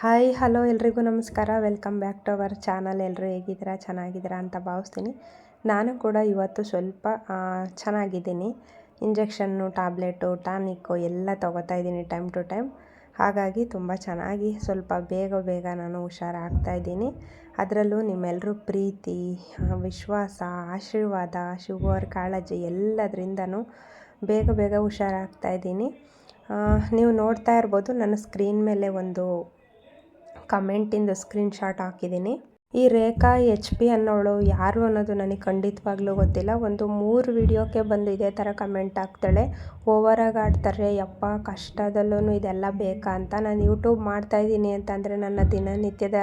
Hi, hello ಎಲ್ರಿಗೂ ನಮಸ್ಕಾರ. Welcome back to our channel. ಎಲ್ಲರೂ ಹೇಗಿದ್ದೀರಾ? ಚೆನ್ನಾಗಿದ್ದೀರಾ ಅಂತ ಭಾವಿಸ್ತೀನಿ. ನಾನು ಕೂಡ ಇವತ್ತು ಸ್ವಲ್ಪ ಚೆನ್ನಾಗಿದ್ದೀನಿ. ಇಂಜೆಕ್ಷನ್ನು, ಟ್ಯಾಬ್ಲೆಟು, ಟಾನಿಕ್ಕು ಎಲ್ಲ ತೊಗೋತಾ ಇದ್ದೀನಿ ಟೈಮ್ ಟು ಟೈಮ್. ಹಾಗಾಗಿ ತುಂಬ ಚೆನ್ನಾಗಿ ಸ್ವಲ್ಪ ಬೇಗ ಬೇಗ ನಾನು ಹುಷಾರಾಗ್ತಾ ಇದ್ದೀನಿ. ಅದರಲ್ಲೂ ನಿಮ್ಮೆಲ್ಲರೂ ಪ್ರೀತಿ ವಿಶ್ವಾಸ, ಆಶೀರ್ವಾದ, ಶುಗರ್, ಕಾಳಜಿ ಎಲ್ಲದರಿಂದನೂ ಬೇಗ ಬೇಗ ಹುಷಾರಾಗ್ತಾ ಇದ್ದೀನಿ. ನೀವು ನೋಡ್ತಾ ಇರ್ಬೋದು, ನನ್ನ ಸ್ಕ್ರೀನ್ ಮೇಲೆ ಒಂದು ಕಮೆಂಟಿಂದು ಸ್ಕ್ರೀನ್ ಶಾಟ್ ಹಾಕಿದ್ದೀನಿ. ಈ ರೇಖಾ ಎಚ್ ಪಿ ಅನ್ನೋಳು ಯಾರು ಅನ್ನೋದು ನನಗೆ ಖಂಡಿತವಾಗ್ಲೂ ಗೊತ್ತಿಲ್ಲ. ಒಂದು ಮೂರು ವಿಡಿಯೋಕ್ಕೆ ಬಂದು ಇದೇ ಥರ ಕಮೆಂಟ್ ಹಾಕ್ತಾಳೆ. ಓವರಾಗಿ ಆಡ್ತಾರೆ, ಯಪ್ಪ ಕಷ್ಟದಲ್ಲೂ ಇದೆಲ್ಲ ಬೇಕಾ ಅಂತ? ನಾನು ಯೂಟ್ಯೂಬ್ ಮಾಡ್ತಾಯಿದ್ದೀನಿ ಅಂತಂದರೆ ನನ್ನ ದಿನನಿತ್ಯದ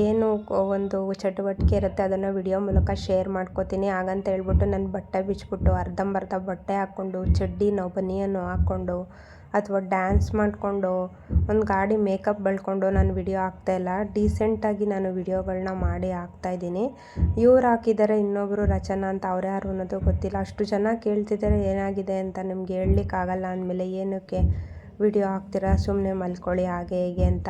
ಏನು ಒಂದು ಚಟುವಟಿಕೆ ಇರುತ್ತೆ ಅದನ್ನು ವಿಡಿಯೋ ಮೂಲಕ ಶೇರ್ ಮಾಡ್ಕೋತೀನಿ. ಹಾಗಂತ ಹೇಳ್ಬಿಟ್ಟು ನನ್ನ ಬಟ್ಟೆ ಬಿಚ್ಚಿಬಿಟ್ಟು ಅರ್ಧಂಬರ್ಧ ಬಟ್ಟೆ ಹಾಕ್ಕೊಂಡು ಚಡ್ಡಿನೋ ಬನಿಯನ್ನು ಹಾಕ್ಕೊಂಡು ಅಥವಾ ಡ್ಯಾನ್ಸ್ ಮಾಡಿಕೊಂಡು, ಒಂದು ಗಾಡಿ ಮೇಕಪ್ ಬಳ್ಕೊಂಡು ನಾನು ವಿಡಿಯೋ ಹಾಕ್ತಾಯಿಲ್ಲ ಡೀಸೆಂಟಾಗಿ ನಾನು ವಿಡಿಯೋಗಳನ್ನ ಮಾಡಿ ಹಾಕ್ತಾಯಿದ್ದೀನಿ ಇವ್ರು ಹಾಕಿದ್ದಾರೆ ಇನ್ನೊಬ್ಬರು ರಚನಾ ಅಂತ, ಅವ್ರು ಯಾರು ಅನ್ನೋದು ಗೊತ್ತಿಲ್ಲ. ಅಷ್ಟು ಜನ ಕೇಳ್ತಿದ್ದಾರೆ ಏನಾಗಿದೆ ಅಂತ ನಿಮ್ಗೆ ಹೇಳಲಿಕ್ಕಾಗಲ್ಲ ಅಂದಮೇಲೆ ಏನಕ್ಕೆ ವಿಡಿಯೋ ಹಾಕ್ತೀರಾ? ಸುಮ್ಮನೆ ಮಲ್ಕೊಳ್ಳಿ, ಹಾಗೆ, ಹೀಗೆ ಅಂತ.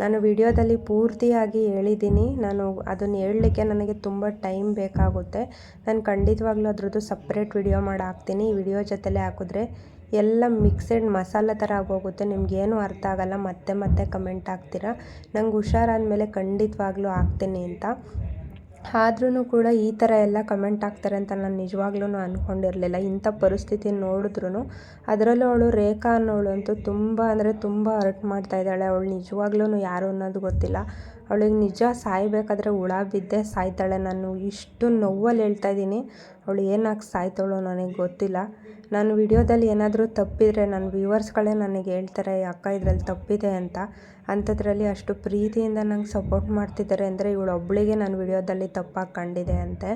ನಾನು ವಿಡಿಯೋದಲ್ಲಿ ಪೂರ್ತಿಯಾಗಿ ಹೇಳಿದ್ದೀನಿ. ನಾನು ಅದನ್ನು ಹೇಳಲಿಕ್ಕೆ ನನಗೆ ತುಂಬ ಟೈಮ್ ಬೇಕಾಗುತ್ತೆ. ನಾನು ಖಂಡಿತವಾಗ್ಲೂ ಅದರದ್ದು ಸಪ್ರೇಟ್ ವಿಡಿಯೋ ಮಾಡಿ ಹಾಕ್ತೀನಿ. ಈ ವಿಡಿಯೋ ಜೊತೆಲೇ ಹಾಕಿದ್ರೆ ಎಲ್ಲ ಮಿಕ್ಸೆಡ್ ಮಸಾಲೆ ಥರ ಆಗೋಗುತ್ತೆ. ನಿಮಗೇನು ಅರ್ಥ ಆಗಲ್ಲ, ಮತ್ತೆ ಮತ್ತೆ ಕಮೆಂಟ್ ಹಾಕ್ತೀರಾ? ನಂಗೆ ಹುಷಾರಾದಮೇಲೆ ಖಂಡಿತವಾಗ್ಲೂ ಹಾಕ್ತೀನಿ ಅಂತ. ಆದ್ರೂ ಕೂಡ ಈ ಥರ ಎಲ್ಲ ಕಮೆಂಟ್ ಹಾಕ್ತಾರೆ ಅಂತ ನಾನು ನಿಜವಾಗ್ಲೂ ಅಂದ್ಕೊಂಡಿರಲಿಲ್ಲ ಇಂಥ ಪರಿಸ್ಥಿತಿ ನೋಡಿದ್ರು ಅದರಲ್ಲೂ ಅವಳು ರೇಖಾ ಅನ್ನೋಳು ಅಂತೂ ತುಂಬ ಅಂದರೆ ತುಂಬ ಹರ್ಟ್ ಮಾಡ್ತಾಯಿದ್ದಾಳೆ ಅವಳು ನಿಜವಾಗ್ಲೂ ಯಾರು ಅನ್ನೋದು ಗೊತ್ತಿಲ್ಲ. ಅವಳಿಗೆ ನಿಜ ಸಾಯಬೇಕಾದ್ರೆ ಹುಳ ಬಿದ್ದೇ ಸಾಯ್ತಾಳೆ. ನಾನು ಇಷ್ಟು ನೋವಲ್ಲಿ ಹೇಳ್ತಾ ಇದ್ದೀನಿ. ಅವಳು ಏನಾಗಿ ಸಾಯ್ತಾಳೋ ನನಗೆ ಗೊತ್ತಿಲ್ಲ. ನಾನು ವಿಡಿಯೋದಲ್ಲಿ ಏನಾದರೂ ತಪ್ಪಿದರೆ, ನನ್ನ ವ್ಯೂವರ್ಸ್ಗಳೇ ನನಗೆ ಹೇಳ್ತಾರೆ ಅಕ್ಕ, ಇದರಲ್ಲಿ ತಪ್ಪಿದೆ ಅಂತ. ಅಂಥದ್ರಲ್ಲಿ ಅಷ್ಟು ಪ್ರೀತಿಯಿಂದ ನಂಗೆ ಸಪೋರ್ಟ್ ಮಾಡ್ತಿದ್ದಾರೆ ಅಂದರೆ ಇವಳು ಒಬ್ಬಳಿಗೆ ನಾನು ವಿಡಿಯೋದಲ್ಲಿ ತಪ್ಪಾಗಿ ಕಂಡಿದೆ ಅಂತೆ.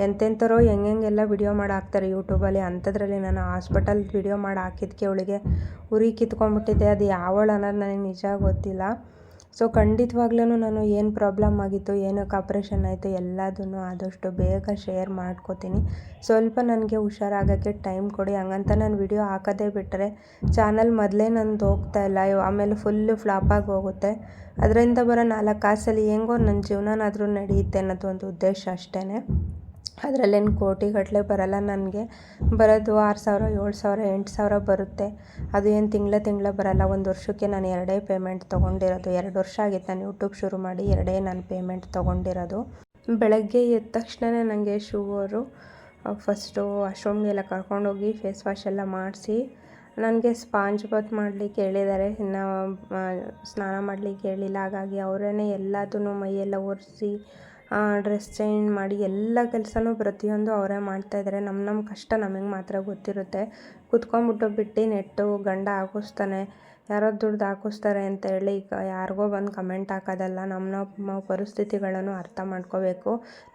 ಎಂತೆಂಥರೋ ಹೆಂಗೆಲ್ಲ ವಿಡಿಯೋ ಮಾಡಿ ಹಾಕ್ತಾರೆ ಯೂಟ್ಯೂಬಲ್ಲಿ. ಅಂಥದ್ರಲ್ಲಿ ನಾನು ಹಾಸ್ಪಿಟಲ್ ವಿಡಿಯೋ ಮಾಡಿ ಹಾಕಿದ್ಕೆ ಅವಳಿಗೆ ಉರಿ ಕಿತ್ಕೊಂಡ್ಬಿಟ್ಟಿದ್ದೆ. ಅದು ಯಾವಳು ಅನ್ನೋದು ನನಗೆ ನಿಜ ಗೊತ್ತಿಲ್ಲ. ಸೊ ಖಂಡಿತವಾಗ್ಲೂ ನಾನು ಏನು ಪ್ರಾಬ್ಲಮ್ ಆಗಿತ್ತು ಏನಕ್ಕೆ ಆಪ್ರೇಷನ್ ಆಯಿತು ಎಲ್ಲದನ್ನು ಆದಷ್ಟು ಬೇಗ ಶೇರ್ ಮಾಡ್ಕೋತೀನಿ. ಸ್ವಲ್ಪ ನನಗೆ ಹುಷಾರಾಗೋಕ್ಕೆ ಟೈಮ್ ಕೊಡಿ. ಹಂಗಂತ ನಾನು ವಿಡಿಯೋ ಹಾಕೋದೇ ಬಿಟ್ಟರೆ ಚಾನಲ್ ಮೊದಲೇ ನಂದು ಹೋಗ್ತಾ ಇಲ್ಲ. ಆಮೇಲೆ ಫುಲ್ಲು ಫ್ಲಾಪಾಗಿ ಹೋಗುತ್ತೆ. ಅದರಿಂದ ಬರೋ ನಾಲ್ಕು ಕಾಸಲ್ಲಿ ಹೆಂಗೋ ನನ್ನ ಜೀವನನಾದರೂ ನಡೆಯುತ್ತೆ ಅನ್ನೋದು ಒಂದು ಉದ್ದೇಶ ಅಷ್ಟೇ ಅದರಲ್ಲೇನು ಕೋಟಿಗಟ್ಟಲೆ ಬರೋಲ್ಲ ನನಗೆ. ಬರೋದು ಆರು ಸಾವಿರ, ಏಳು ಸಾವಿರ, ಎಂಟು ಸಾವಿರ ಬರುತ್ತೆ. ಅದು ಏನು ತಿಂಗಳ ತಿಂಗಳ ಬರೋಲ್ಲ. ಒಂದು ವರ್ಷಕ್ಕೆ ನಾನು ಎರಡೇ ಪೇಮೆಂಟ್ ತೊಗೊಂಡಿರೋದು. ಎರಡು ವರ್ಷ ಆಗಿತ್ತು ನಾನು ಯೂಟ್ಯೂಬ್ ಶುರು ಮಾಡಿ ಎರಡೇ ನಾನು ಪೇಮೆಂಟ್ ತೊಗೊಂಡಿರೋದು. ಬೆಳಗ್ಗೆ ಎದ್ದ ತಕ್ಷಣವೇ ನನಗೆ ಶೂ ಅವರು ಫಸ್ಟು ವಾಶ್ರೂಮ್ಗೆಲ್ಲ ಕರ್ಕೊಂಡೋಗಿ ಫೇಸ್ ವಾಶ್ ಎಲ್ಲ ಮಾಡಿಸಿ ನನಗೆ ಸ್ಪಾಂಜ್ ಬಾತ್ ಮಾಡಲಿಕ್ಕೆ ಹೇಳಿದ್ದಾರೆ. ಇನ್ನು ಸ್ನಾನ ಮಾಡಲಿಕ್ಕೆ ಹೇಳಿಲ್ಲ. ಹಾಗಾಗಿ ಅವರೇ ಎಲ್ಲದನ್ನು ಮೈಯೆಲ್ಲ ಒರೆಸಿ ಡ್ರೆಸ್ ಚೇಂಜ್ ಮಾಡಿ ಎಲ್ಲ ಕೆಲಸನೂ ಪ್ರತಿಯೊಂದು ಅವರೇ ಮಾಡ್ತಾಯಿದ್ದಾರೆ ನಮ್ಮ ನಮ್ಮ ಕಷ್ಟ ನಮಗೆ ಮಾತ್ರ ಗೊತ್ತಿರುತ್ತೆ. ಕುತ್ಕೊಂಡ್ಬಿಟ್ಟು ಬಿಟ್ಟು ನೆಟ್ಟು ಗಂಡ ಹಾಕಿಸ್ತಾನೆ, ಯಾರೋ ದುಡ್ದು ಹಾಕಿಸ್ತಾರೆ ಅಂತ ಹೇಳಿ ಈಗ ಯಾರಿಗೋ ಬಂದು ಕಮೆಂಟ್ ಹಾಕೋದಲ್ಲ ನಮ್ಮ ನಮ್ಮ ಪರಿಸ್ಥಿತಿಗಳನ್ನು ಅರ್ಥ ಮಾಡ್ಕೋಬೇಕು.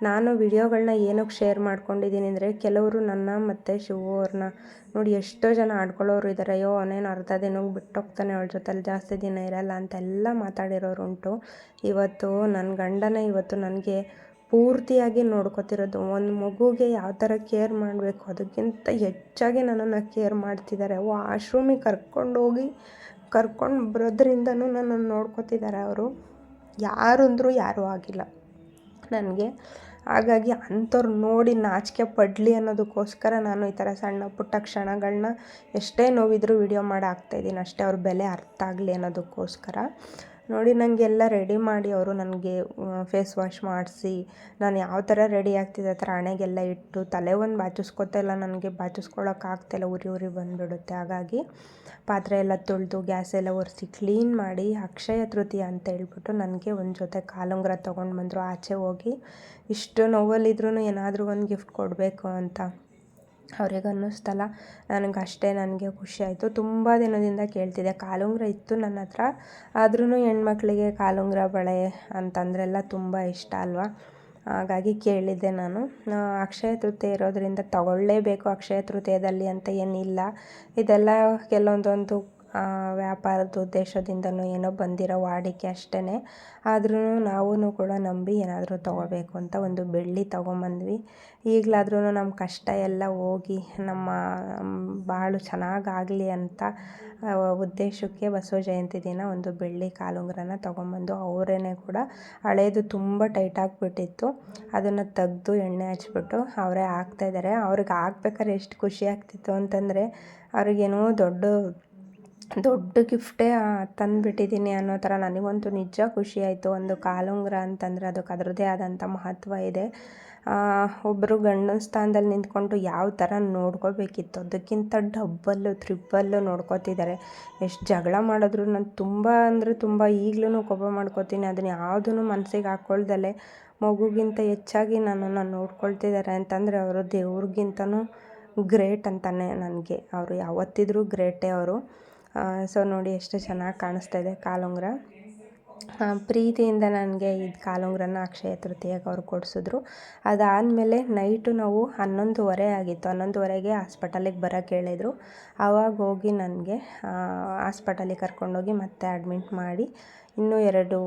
ನಾನು ವಿಡಿಯೋಗಳನ್ನ ಏನಕ್ಕೆ ಶೇರ್ ಮಾಡ್ಕೊಂಡಿದ್ದೀನಿ ಅಂದರೆ, ಕೆಲವರು ನನ್ನ ಮತ್ತು ಶಿವು ಅವ್ರನ್ನ ನೋಡಿ ಎಷ್ಟೋ ಜನ ಆಡ್ಕೊಳ್ಳೋರು ಇದ್ದಾರೆ ಅಯ್ಯೋ, ಅವನೇನು ಅರ್ಧ ದಿನಕ್ಕೆ ಬಿಟ್ಟೋಗ್ತಾನೆ, ಅವಳ ಜೊತೆಲಿ ಜಾಸ್ತಿ ದಿನ ಇರಲ್ಲ ಅಂತೆಲ್ಲ ಮಾತಾಡಿರೋರು ಉಂಟು. ಇವತ್ತು ನನ್ನ ಗಂಡನೇ ಇವತ್ತು ನನಗೆ ಪೂರ್ತಿಯಾಗಿ ನೋಡ್ಕೋತಿರೋದು. ಒಂದು ಮಗುಗೆ ಯಾವ ಥರ ಕೇರ್ ಮಾಡಬೇಕು, ಅದಕ್ಕಿಂತ ಹೆಚ್ಚಾಗಿ ನನ್ನನ್ನು ಕೇರ್ ಮಾಡ್ತಿದ್ದಾರೆ ವಾಶ್ರೂಮಿಗೆ ಕರ್ಕೊಂಡೋಗಿ, ಕರ್ಕೊಂಡು ಬರೋದ್ರಿಂದನೂ ನನ್ನನ್ನು ನೋಡ್ಕೋತಿದ್ದಾರೆ ಅವರು. ಯಾರು ಅಂದರೂ ಯಾರೂ ಆಗಿಲ್ಲ. ನನಗೆ ಹಾಗಾಗಿ ಅಂಥವ್ರು ನೋಡಿ ನಾಚಿಕೆ ಪಡಲಿ ಅನ್ನೋದಕ್ಕೋಸ್ಕರ ನಾನು ಈ ಥರ ಸಣ್ಣ ಪುಟ್ಟ ಕ್ಷಣಗಳನ್ನ ಎಷ್ಟೇ ನೋವಿದ್ರೂ ವಿಡಿಯೋ ಮಾಡಿ ಹಾಕ್ತಾಯಿದ್ದೀನಿ ಅಷ್ಟೇ ಅವ್ರ ಬೆಲೆ ಅರ್ಥ ಆಗಲಿ ಅನ್ನೋದಕ್ಕೋಸ್ಕರ. ನೋಡಿ ನನಗೆಲ್ಲ ರೆಡಿ ಮಾಡಿ ಅವರು ನನಗೆ ಫೇಸ್ ವಾಶ್ ಮಾಡಿಸಿ, ನಾನು ಯಾವ ಥರ ರೆಡಿ ಆಗ್ತಿದ್ದೆ ಆ ಥರ ಹಣೆಗೆಲ್ಲ ಇಟ್ಟು ತಲೆ ಒಂದು ಬಾಚಿಸ್ಕೊತಾ ಇಲ್ಲ, ನನಗೆ ಬಾಚಿಸ್ಕೊಳಕ್ಕೆ ಉರಿ ಉರಿ ಬಂದುಬಿಡುತ್ತೆ. ಹಾಗಾಗಿ ಪಾತ್ರೆ ಎಲ್ಲ ತೊಳೆದು ಗ್ಯಾಸ್ ಎಲ್ಲ ಒರೆಸಿ ಕ್ಲೀನ್ ಮಾಡಿ, ಅಕ್ಷಯ ತೃತೀಯ ಅಂತ ಹೇಳ್ಬಿಟ್ಟು ನನಗೆ ಒಂದು ಜೊತೆ ಕಾಲುಂಗ್ರ ತೊಗೊಂಡು ಬಂದರು. ಆಚೆ ಹೋಗಿ ಇಷ್ಟು ನೋವಲ್ಲಿದ್ರೂ ಏನಾದರೂ ಒಂದು ಗಿಫ್ಟ್ ಕೊಡಬೇಕು ಅಂತ. ಅವ್ರಿಗೆ ಅನ್ನಿಸ್ತಲ್ಲ. ನನಗೆ ಅಷ್ಟೇ, ನನಗೆ ಖುಷಿ ಆಯಿತು. ತುಂಬ ದಿನದಿಂದ ಕೇಳ್ತಿದ್ದೆ. ಕಾಲುಂಗುರ ಇತ್ತು ನನ್ನ ಹತ್ರ. ಆದ್ರೂ ಹೆಣ್ಮಕ್ಳಿಗೆ ಕಾಲುಂಗುರ ಬಳೆ ಅಂತಂದರೆಲ್ಲ ತುಂಬ ಇಷ್ಟ ಅಲ್ವಾ? ಹಾಗಾಗಿ ಕೇಳಿದ್ದೆ ನಾನು. ಅಕ್ಷಯ ತೃತೀಯ ಇರೋದರಿಂದ ತಗೊಳ್ಳೇಬೇಕು ಅಕ್ಷಯ ತೃತೀಯದಲ್ಲಿ ಅಂತ ಏನಿಲ್ಲ. ಇದೆಲ್ಲ ಕೆಲವೊಂದೊಂದು ವ್ಯಾಪಾರದ ಉದ್ದೇಶದಿಂದನೋ ಏನೋ ಬಂದಿರೋ ವಾಡಿಕೆ ಅಷ್ಟೇ ಆದ್ರೂ ನಾವೂ ಕೂಡ ನಂಬಿ ಏನಾದರೂ ತೊಗೋಬೇಕು ಅಂತ ಒಂದು ಬೆಳ್ಳಿ ತೊಗೊಂಬಂದ್ವಿ. ಈಗಲಾದ್ರೂ ನಮ್ಮ ಕಷ್ಟ ಎಲ್ಲ ಹೋಗಿ, ನಮ್ಮ ಬಾಳು ಚೆನ್ನಾಗಾಗಲಿ ಅಂತ ಉದ್ದೇಶಕ್ಕೆ ಬಸವ ಜಯಂತಿ ದಿನ ಒಂದು ಬೆಳ್ಳಿ ಕಾಲುಂಗ್ರನ ತೊಗೊಂಬಂದು ಅವರೇ ಕೂಡ ಹಳೇದು ತುಂಬ ಟೈಟ್ ಆಗಿಬಿಟ್ಟಿತ್ತು. ಅದನ್ನು ತೆಗೆದು ಎಣ್ಣೆ ಹಚ್ಬಿಟ್ಟು ಅವರೇ ಹಾಕ್ತಾಯಿದ್ದಾರೆ ಅವ್ರಿಗೆ ಹಾಕ್ಬೇಕಾದ್ರೆ ಎಷ್ಟು ಖುಷಿ ಆಗ್ತಿತ್ತು ಅಂತಂದರೆ, ಅವ್ರಿಗೇನೋ ದೊಡ್ಡ ದೊಡ್ಡ ಗಿಫ್ಟೇ ತಂದುಬಿಟ್ಟಿದ್ದೀನಿ ಅನ್ನೋ ಥರ ನನಗಂತೂ ನಿಜ ಖುಷಿ ಆಯಿತು. ಒಂದು ಕಾಲುಂಗುರ ಅಂತಂದರೆ ಅದಕ್ಕೆ ಅದರದ್ದೇ ಆದಂಥ ಮಹತ್ವ ಇದೆ. ಒಬ್ಬರು ಗಂಡನ ಸ್ಥಾನದಲ್ಲಿ ನಿಂತ್ಕೊಂಡು ಯಾವ ಥರ ನೋಡ್ಕೋಬೇಕಿತ್ತು? ಅದಕ್ಕಿಂತ ಡಬ್ಬಲ್ಲು ತ್ರಿಬ್ಬಲ್ಲು ನೋಡ್ಕೋತಿದ್ದಾರೆ. ಎಷ್ಟು ಜಗಳ ಮಾಡಿದ್ರು ನಾನು ತುಂಬ ಅಂದರೆ ತುಂಬ ಈಗಲೂ ಕೋಪ ಮಾಡ್ಕೋತೀನಿ. ಅದನ್ನ ಯಾವುದೂ ಮನಸ್ಸಿಗೆ ಹಾಕ್ಕೊಳ್ದಲೆ ಮಗುಗಿಂತ ಹೆಚ್ಚಾಗಿ ನನ್ನನ್ನು ನೋಡ್ಕೊಳ್ತಿದ್ದಾರೆ ಅಂತಂದರೆ ಅವರು ದೇವ್ರಿಗಿಂತನೂ ಗ್ರೇಟ್ ಅಂತಲೇ ನನಗೆ. ಅವರು ಯಾವತ್ತಿದ್ರೂ ಗ್ರೇಟೇ ಅವರು. ಸೊ ನೋಡಿ ಎಷ್ಟು ಚೆನ್ನಾಗಿ ಕಾಣಿಸ್ತಾ ಇದೆ ಕಾಲುಂಗುರ. ಪ್ರೀತಿಯಿಂದ ನನಗೆ ಇದು ಕಾಲುಂಗುರನ ಅಕ್ಷಯ ತೃತೀಯಕ್ಕೆ ಅವ್ರು ಕೊಡಿಸಿದ್ರು. ಅದಾದಮೇಲೆ ನೈಟು ನಾವು ಹನ್ನೊಂದುವರೆ ಆಗಿತ್ತು. ಹನ್ನೊಂದುವರೆಗೆ ಹಾಸ್ಪಿಟಲಿಗೆ ಬರೋಕ್ಕೆ ಹೇಳಿದರು. ಆವಾಗ ಹೋಗಿ ನನಗೆ ಹಾಸ್ಪಿಟಲಿಗೆ ಕರ್ಕೊಂಡೋಗಿ ಮತ್ತೆ ಅಡ್ಮಿಟ್ ಮಾಡಿ ಇನ್ನೂ ಎರಡು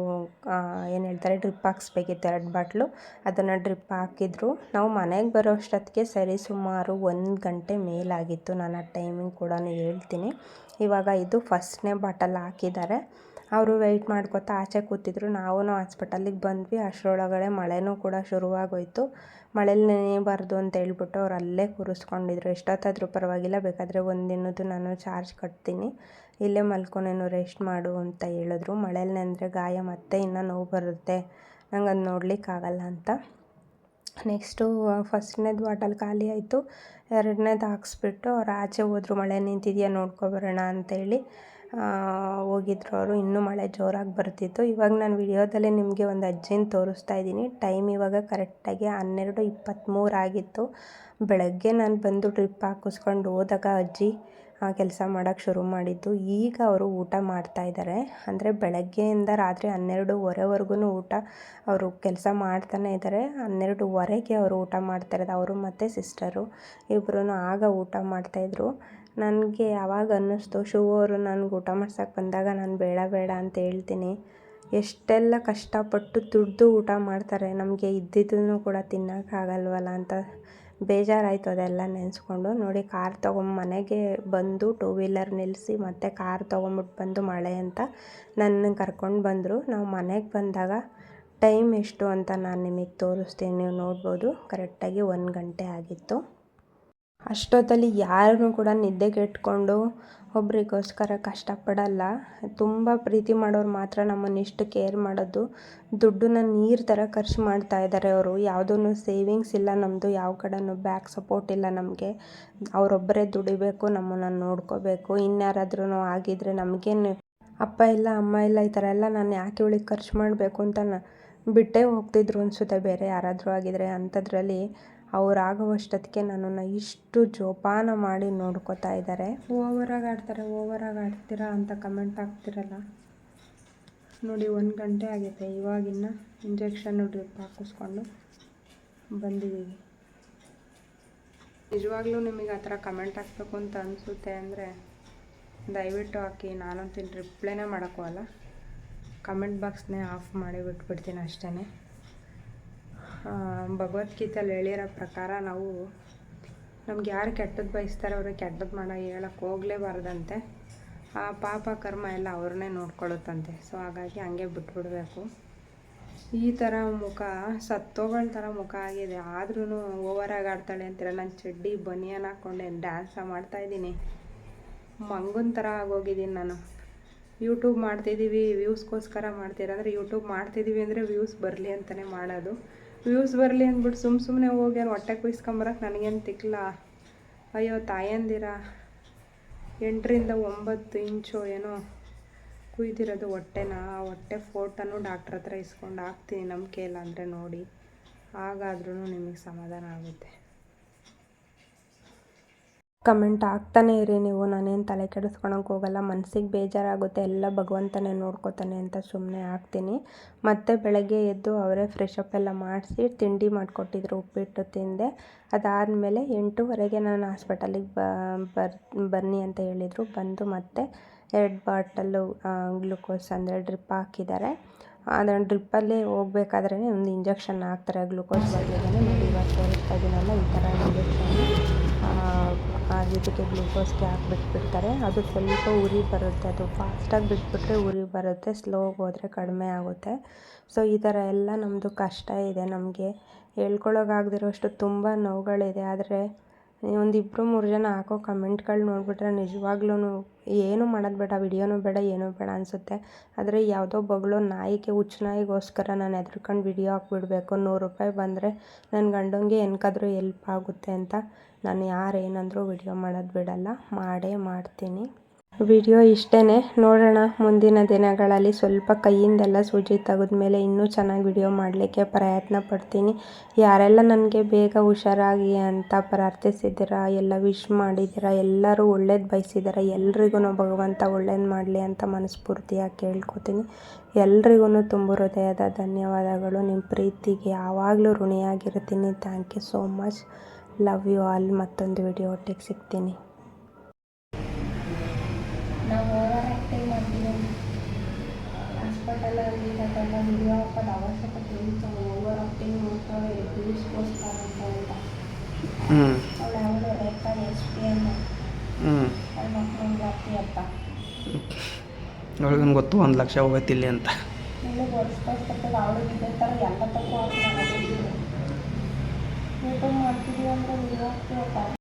ಏನು ಹೇಳ್ತಾರೆ ಡ್ರಿಪ್ ಹಾಕ್ಸ್ಬೇಕಿತ್ತು ಎರಡು ಬಾಟ್ಲು. ಅದನ್ನು ಡ್ರಿಪ್ ಹಾಕಿದ್ರು. ನಾವು ಮನೆಗೆ ಬರೋ ಅಷ್ಟೊತ್ತಿಗೆ ಸರಿ ಸುಮಾರು ಒಂದು ಗಂಟೆ ಮೇಲಾಗಿತ್ತು. ನಾನು ಆ ಟೈಮಿಂಗ್ ಕೂಡ ಹೇಳ್ತೀನಿ. ಇವಾಗ ಇದು ಫಸ್ಟ್ನೇ ಬಾಟಲ್ ಹಾಕಿದ್ದಾರೆ. ಅವರು ವೆಯ್ಟ್ ಮಾಡ್ಕೊತಾ ಆಚೆ ಕೂತಿದ್ರು. ನಾವೂ ಹಾಸ್ಪಿಟಲ್ಲಿಗೆ ಬಂದ್ವಿ. ಅಷ್ಟರೊಳಗಡೆ ಮಳೆನೂ ಕೂಡ ಶುರುವಾಗೋಯ್ತು. ಮಳೇಲಿ ನೆನೆಯಬಾರ್ದು ಅಂತ ಹೇಳ್ಬಿಟ್ಟು ಅವ್ರು ಅಲ್ಲೇ ಕೂರಿಸ್ಕೊಂಡಿದ್ರು. ಎಷ್ಟೊತ್ತಾದರೂ ಪರವಾಗಿಲ್ಲ. ಬೇಕಾದರೆ ಒಂದಿನದ್ದು ನಾನು ಚಾರ್ಜ್ ಕಟ್ತೀನಿ. ಇಲ್ಲೇ ಮಲ್ಕೊಂಡೇನು ರೆಸ್ಟ್ ಮಾಡು ಅಂತ ಹೇಳಿದ್ರು. ಮಳೇಲಿ ನೆಂದರೆ ಗಾಯ ಮತ್ತೆ ಇನ್ನೂ ನೋವು ಬರುತ್ತೆ. ನಂಗೆ ಅದು ನೋಡಲಿಕ್ಕಾಗಲ್ಲ ಅಂತ. ನೆಕ್ಸ್ಟು ಫಸ್ಟ್ನೇದು ಬಾಟಲ್ ಖಾಲಿ ಆಯಿತು. ಎರಡನೇದು ಹಾಕ್ಸ್ಬಿಟ್ಟು ಅವ್ರು ಆಚೆ ಹೋದ್ರು. ಮಳೆ ನಿಂತಿದೆಯಾ ನೋಡ್ಕೊಬರೋಣ ಅಂತೇಳಿ ಹೋಗಿದ್ರು ಅವರು. ಇನ್ನೂ ಮಳೆ ಜೋರಾಗಿ ಬರ್ತಿತ್ತು. ಇವಾಗ ನಾನು ವಿಡಿಯೋದಲ್ಲೇ ನಿಮಗೆ ಒಂದು ಅಜ್ಜಿನ ತೋರಿಸ್ತಾ ಇದ್ದೀನಿ. ಟೈಮ್ ಇವಾಗ ಕರೆಕ್ಟಾಗಿ ಹನ್ನೆರಡು ಇಪ್ಪತ್ತ್ಮೂರು ಆಗಿತ್ತು. ಬೆಳಗ್ಗೆ ನಾನು ಬಂದು ಟ್ರಿಪ್ ಹಾಕಿಸ್ಕೊಂಡು ಹೋದಾಗ ಅಜ್ಜಿ ಕೆಲಸ ಮಾಡೋಕ್ಕೆ ಶುರು ಮಾಡಿದ್ದು. ಈಗ ಅವರು ಊಟ ಮಾಡ್ತಾ ಇದ್ದಾರೆ ಅಂದರೆ ಬೆಳಗ್ಗೆಯಿಂದ ರಾತ್ರಿ ಹನ್ನೆರಡುವರೆವರೆಗೂ ಊಟ ಅವರು ಕೆಲಸ ಮಾಡ್ತಾನೆ ಇದ್ದಾರೆ ಹನ್ನೆರಡುವರೆಗೆ ಅವರು ಊಟ ಮಾಡ್ತಾಯಿರೋದು ಅವರು ಮತ್ತು ಸಿಸ್ಟರು ಇಬ್ಬರೂ ಆಗ ಊಟ ಮಾಡ್ತಾಯಿದ್ರು ನನಗೆ ಯಾವಾಗ ಅನ್ನಿಸ್ತು ಶಿವು ಅವರು ನನಗೆ ಊಟ ಮಾಡ್ಸೋಕ್ಕೆ ಬಂದಾಗ ನಾನು ಬೇಡ ಬೇಡ ಅಂತ ಹೇಳ್ತೀನಿ. ಎಷ್ಟೆಲ್ಲ ಕಷ್ಟಪಟ್ಟು ದುಡ್ದು ಊಟ ಮಾಡ್ತಾರೆ, ನಮಗೆ ಇದ್ದಿದ್ದನ್ನು ಕೂಡ ತಿನ್ನೋಕ್ಕಾಗಲ್ವಲ್ಲ ಅಂತ ಬೇಜಾರಾಯಿತು ಅದೆಲ್ಲ ನೆನೆಸ್ಕೊಂಡು. ನೋಡಿ, ಕಾರ್ ತೊಗೊಂಡು ಮನೆಗೆ ಬಂದು ಟೂ ವೀಲರ್ ನಿಲ್ಲಿಸಿ ಮತ್ತೆ ಕಾರ್ ತೊಗೊಂಬಿಟ್ಟು ಬಂದು ಮಳೆ ಅಂತ ನನ್ನ ಕರ್ಕೊಂಡು ಬಂದರು. ನಾವು ಮನೆಗೆ ಬಂದಾಗ ಟೈಮ್ ಎಷ್ಟು ಅಂತ ನಾನು ನಿಮಗೆ ತೋರಿಸ್ತೀನಿ, ನೀವು ನೋಡ್ಬೋದು. ಕರೆಕ್ಟಾಗಿ ಒಂದು ಗಂಟೆ ಆಗಿತ್ತು. ಅಷ್ಟೊತ್ತಲ್ಲಿ ಯಾರನ್ನು ಕೂಡ ನಿದ್ದೆಗೆಟ್ಕೊಂಡು ಒಬ್ಬರಿಗೋಸ್ಕರ ಕಷ್ಟಪಡಲ್ಲ. ತುಂಬ ಪ್ರೀತಿ ಮಾಡೋರು ಮಾತ್ರ ನಮ್ಮನ್ನು ಇಷ್ಟು ಕೇರ್ ಮಾಡೋದು. ದುಡ್ಡನ್ನ ನೀರು ಥರ ಖರ್ಚು ಮಾಡ್ತಾ ಇದ್ದಾರೆ ಅವರು. ಯಾವುದೂ ಸೇವಿಂಗ್ಸ್ ಇಲ್ಲ ನಮ್ಮದು ಯಾವ ಕಡೆನೂ ಬ್ಯಾಕ್ ಸಪೋರ್ಟ್ ಇಲ್ಲ ನಮಗೆ. ಅವರೊಬ್ಬರೇ ದುಡಿಬೇಕು, ನಮ್ಮನ್ನು ನೋಡ್ಕೋಬೇಕು. ಇನ್ಯಾರಾದ್ರೂ ಆಗಿದ್ದರೆ ನಮಗೇನು ಅಪ್ಪ ಇಲ್ಲ, ಅಮ್ಮ ಇಲ್ಲ, ಈ ಥರ ಎಲ್ಲ ನಾನು ಯಾಕೆ ಇವಳಿಗೆ ಖರ್ಚು ಮಾಡಬೇಕು ಅಂತ ಬಿಟ್ಟೇ ಹೋಗ್ತಿದ್ರು ಅನಿಸುತ್ತೆ ಬೇರೆ ಯಾರಾದರೂ ಆಗಿದ್ದರೆ ಅಂಥದ್ರಲ್ಲಿ ಅವರಾಗುವಷ್ಟೊತ್ತಿಗೆ ನನ್ನನ್ನು ಇಷ್ಟು ಜೋಪಾನ ಮಾಡಿ ನೋಡ್ಕೋತಾ ಇದ್ದಾರೆ ಓವರಾಗಿ ಆಡ್ತಾರೆ, ಓವರಾಗಿ ಆಡ್ತೀರಾ ಅಂತ ಕಮೆಂಟ್ ಹಾಕ್ತಿರಲ್ಲ. ನೋಡಿ, ಒಂದು ಗಂಟೆ ಆಗೈತೆ. ಇವಾಗಿನ್ನ ಇಂಜೆಕ್ಷನ್ ಡ್ರಿಪ್ ಹಾಕಿಸ್ಕೊಂಡು ಬಂದಿದ್ದೀವಿ ನಿಜವಾಗ್ಲೂ ನಿಮಗೆ ಆ ಥರ ಕಮೆಂಟ್ ಹಾಕ್ಬೇಕು ಅಂತ ಅನಿಸುತ್ತೆ ಅಂದರೆ ದಯವಿಟ್ಟು ಹಾಕಿ, ನಾನಂತೂ ರಿಪ್ಲೈನೇ ಮಾಡೋಕ್ಕೂ ಅಲ್ಲ. ಕಮೆಂಟ್ ಬಾಕ್ಸ್ನೇ ಆಫ್ ಮಾಡಿ ಬಿಟ್ಬಿಡ್ತೀನಿ ಅಷ್ಟೇ ಭಗವದ್ಗೀತೆಯಲ್ಲಿ ಹೇಳಿರೋ ಪ್ರಕಾರ ನಾವು ನಮ್ಗೆ ಯಾರು ಕೆಟ್ಟದ್ದು ಬಯಸ್ತಾರೆ ಅವ್ರಿಗೆ ಕೆಟ್ಟದ್ದು ಮಾಡೋ ಹೇಳಕ್ಕೆ ಹೋಗಲೇಬಾರ್ದಂತೆ. ಆ ಪಾಪ ಕರ್ಮ ಎಲ್ಲ ಅವ್ರನ್ನೇ ನೋಡ್ಕೊಳ್ಳುತ್ತಂತೆ. ಸೊ ಹಾಗಾಗಿ ಹಂಗೆ ಬಿಟ್ಬಿಡಬೇಕು. ಈ ಥರ ಮುಖ ಸತ್ತೋಗಳ ಥರ ಮುಖ ಆಗಿದೆ. ಆದ್ರೂ ಓವರಾಗಿ ಆಡ್ತಾಳೆ ಅಂತೀರ? ನಾನು ಚಡ್ಡಿ ಬನಿಯನ್ ಹಾಕ್ಕೊಂಡೆ ಡ್ಯಾನ್ಸ ಮಾಡ್ತಾಯಿದ್ದೀನಿ ಮಂಗನ ಥರ ಆಗೋಗಿದ್ದೀನಿ ನಾನು. ಯೂಟ್ಯೂಬ್ ಮಾಡ್ತಿದ್ದೀವಿ ವ್ಯೂಸ್ಗೋಸ್ಕರ ಮಾಡ್ತೀರ? ಅಂದರೆ ಯೂಟ್ಯೂಬ್ ಮಾಡ್ತಿದ್ದೀವಿ ಅಂದರೆ ವ್ಯೂಸ್ ಬರಲಿ ಅಂತಲೇ ಮಾಡೋದು. ವ್ಯೂಸ್ ಬರಲಿ ಅಂದ್ಬಿಟ್ಟು ಸುಮ್ಮ ಸುಮ್ಮನೆ ಹೋಗಿ ಏನು ಹೊಟ್ಟೆ ಕುಯ್ಸ್ಕೊಂಬರಕ್ಕೆ ನನಗೇನು ತಿಕ್ಲ. ಅಯ್ಯೋ, ತಾಯಂದಿರ. ಎಂಟರಿಂದ ಒಂಬತ್ತು ಇಂಚು ಏನೋ ಕುಯ್ದಿರೋದು ಹೊಟ್ಟೆನ? ಆ ಹೊಟ್ಟೆ ಫೋಟೋನು ಡಾಕ್ಟ್ರ್ ಹತ್ರ ಇಸ್ಕೊಂಡು ಹಾಕ್ತೀನಿ, ನಂಬಿಕೆ ಇಲ್ಲ ಅಂದರೆ ನೋಡಿ. ಹಾಗಾದ್ರೂ ನಿಮಗೆ ಸಮಾಧಾನ ಆಗುತ್ತೆ. ಕಮೆಂಟ್ ಆಗ್ತಾನೆ ಇರಿ ನೀವು. ನಾನೇನು ತಲೆ ಕೆಡಿಸ್ಕೊಳಕ್ಕೆ ಹೋಗಲ್ಲ. ಮನಸ್ಸಿಗೆ ಬೇಜಾರಾಗುತ್ತೆ. ಎಲ್ಲ ಭಗವಂತನೇ ನೋಡ್ಕೋತಾನೆ ಅಂತ ಸುಮ್ಮನೆ ಆಗ್ತೀನಿ. ಮತ್ತು ಬೆಳಗ್ಗೆ ಎದ್ದು ಅವರೇ ಫ್ರೆಶ್ ಅಪ್ ಎಲ್ಲ ಮಾಡಿಸಿ ತಿಂಡಿ ಮಾಡಿಕೊಟ್ಟಿದ್ರು, ಉಪ್ಪಿಟ್ಟು ತಿಂದೆ. ಅದಾದಮೇಲೆ ಎಂಟೂವರೆಗೆ ನಾನು ಹಾಸ್ಪಿಟಲಿಗೆ ಬರ್, ಬನ್ನಿ ಅಂತ ಹೇಳಿದರು. ಬಂದು ಮತ್ತೆ ಎರಡು ಬಾಟಲ್ಲು ಗ್ಲುಕೋಸ್ ಅಂದರೆ ಡ್ರಿಪ್ ಹಾಕಿದ್ದಾರೆ. ಅದರ ಡ್ರಿಪ್ಪಲ್ಲಿ ಹೋಗ್ಬೇಕಾದ್ರೆ ಒಂದು ಇಂಜೆಕ್ಷನ್ ಹಾಕ್ತಾರೆ. ಗ್ಲುಕೋಸ್ ಬಗ್ಗೆ ಇವಾಗ ತೋರಿಸ್ತಾ ಇದ್ದೀನಲ್ಲ ಈ ಥರ ಇಂಜೆಕ್ಷನ್ ಇದಕ್ಕೆ ಗ್ಲುಕೋಸ್ಗೆ ಹಾಕ್ಬಿಟ್ಬಿಡ್ತಾರೆ ಅದು ಸ್ವಲ್ಪ ಉರಿ ಬರುತ್ತೆ. ಅದು ಫಾಸ್ಟಾಗಿ ಬಿಟ್ಬಿಟ್ರೆ ಉರಿ ಬರುತ್ತೆ ಸ್ಲೋಗೆ ಹೋದರೆ ಕಡಿಮೆ ಆಗುತ್ತೆ. ಸೊ ಈ ಥರ ಎಲ್ಲ ನಮ್ಮದು ಕಷ್ಟ ಇದೆ ನಮಗೆ. ಹೇಳ್ಕೊಳಕ್ಕಾಗ್ದಿರೋಷ್ಟು ತುಂಬ ನೋವುಗಳಿದೆ. ಆದರೆ ಒಂದು ಇಬ್ಬರು ಮೂರು ಜನ ಹಾಕೋ ಕಮೆಂಟ್ಗಳು ನೋಡಿಬಿಟ್ರೆ ನಿಜವಾಗ್ಲೂ ಏನು ಮಾಡೋದು ಬೇಡ, ವಿಡಿಯೋನೂ ಬೇಡ, ಏನೂ ಬೇಡ ಅನಿಸುತ್ತೆ. ಆದರೆ ಯಾವುದೋ ಬೊಗಳೋ ನಾಯಿಗೆ, ಹುಚ್ಚು ನಾಯಿಗೋಸ್ಕರ ನಾನು ಹೆದ್ರ್ಕೊಂಡು ವಿಡಿಯೋ ಹಾಕ್ಬಿಡ್ಬೇಕು. ನೂರು ರೂಪಾಯಿ ಬಂದರೆ ನನ್ನ ಗಂಡಂಗೆ ಏನಕ್ಕಾದ್ರೂ ಎಲ್ಪ್ ಆಗುತ್ತೆ ಅಂತ. ನಾನು ಯಾರು ಏನಂದರೂ ವಿಡಿಯೋ ಮಾಡೋದು ಬಿಡಲ್ಲ, ಮಾಡೇ ಮಾಡ್ತೀನಿ. ವಿಡಿಯೋ ಇಷ್ಟೇ ನೋಡೋಣ. ಮುಂದಿನ ದಿನಗಳಲ್ಲಿ ಸ್ವಲ್ಪ ಕೈಯಿಂದೆಲ್ಲ ಸೂಜಿ ತೆಗೆದ್ಮೇಲೆ ಇನ್ನೂ ಚೆನ್ನಾಗಿ ವಿಡಿಯೋ ಮಾಡಲಿಕ್ಕೆ ಪ್ರಯತ್ನ ಪಡ್ತೀನಿ. ಯಾರೆಲ್ಲ ನನಗೆ ಬೇಗ ಹುಷಾರಾಗಿ ಅಂತ ಪ್ರಾರ್ಥಿಸಿದ್ದೀರಾ, ಎಲ್ಲ ವಿಶ್ ಮಾಡಿದ್ದೀರಾ, ಎಲ್ಲರೂ ಒಳ್ಳೇದು ಬಯಸಿದ್ದೀರಾ ಎಲ್ರಿಗೂ ಭಗವಂತ ಒಳ್ಳೇದು ಮಾಡಲಿ ಅಂತ ಮನಸ್ಫೂರ್ತಿಯಾಗಿ ಕೇಳ್ಕೊತೀನಿ. ಎಲ್ರಿಗೂ ತುಂಬ ಹೃದಯದ ಧನ್ಯವಾದಗಳು. ನಿಮ್ಮ ಪ್ರೀತಿಗೆ ಯಾವಾಗಲೂ ಋಣಿಯಾಗಿರ್ತೀನಿ. Thank you so much love you all ಮತ್ತೊಂದು ವಿಡಿಯೋ ಒಟ್ಟಿಗೆ ಸಿಗ್ತೀನಿ ನಾವು ಓವರ್ ಆ್ಯಕ್ಟಿಂಗ್ ಮಾಡ್ತೀವಿ ಅದೆಲ್ಲ ವಿಡಿಯೋ ಹಾಕೋದು ಅವಶ್ಯಕತೆ ಇತ್ತು ಓವರ್ ಆಕ್ಟಿಂಗ್ ಮಾಡ್ತಾರೆ ವ್ಯೂಸ್ಗೋಸ್ಕರ ಅಂತ ಅಂತ ಅವಳು ಅವಳು ರೇಖಾ ಎಸ್ ಪಿ ಹ್ಞೂ ಅವಳ ಮಕ್ಕಳು ಜಾತಿ ಅಂತ. ಅವಳಿಗೆ ಗೊತ್ತು? ಒಂದು ಲಕ್ಷ ಹೋಗತ್ತಿಲ್ಲ ಅಂತ. ನಿಮಗೆ ವರ್ಷಕ್ಕೋಸ್ಕರ ಅವಳಿಗೆ ಇದೇ ಥರ ಎಲ್ಲ ತಪ್ಪು ಯೂಟ್ಯೂಬ್ ಮಾಡ್ತಿದ್ದೀವಿ ಅಂತ ನೀವು